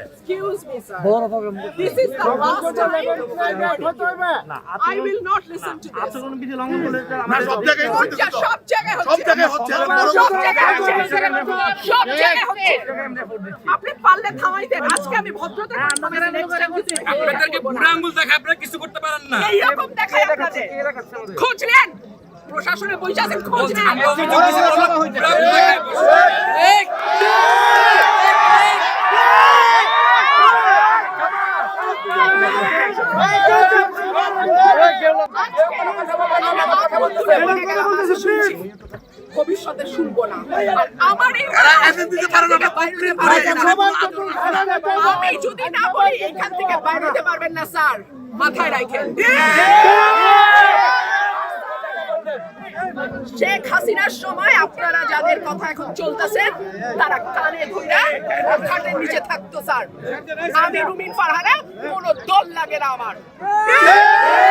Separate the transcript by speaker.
Speaker 1: Excuse me, sir. This is the last time. I will not listen to this.
Speaker 2: সব জায়গায় হচ্ছে
Speaker 1: সব জায়গায়
Speaker 2: সব জায়গায় হচ্ছে
Speaker 1: সব জায়গায় হচ্ছে সব জায়গায় হচ্ছে আপনি পারলে থামাই দেন আজকে আমি ভদ্রতা
Speaker 3: আপনাদেরকে বুড়ো আঙ্গুল দেখে আপনারা কিছু করতে পারেন না
Speaker 1: এইরকম দেখায় আপনাদের খোঁজ নেন প্রশাসনে বসে আছেন খোঁজ নেন
Speaker 3: আমরা অভিযোগ দিছি বলে বুড়ো আঙ্গুল দেখায় বসে।
Speaker 1: শেখ হাসিনার সময় আপনারা যাদের কথা এখন চলতেছে, তারা কানে ধরে খাটের নিচে থাকতো, স্যার। আমি রুমিন ফারহানা, কোনো get out my room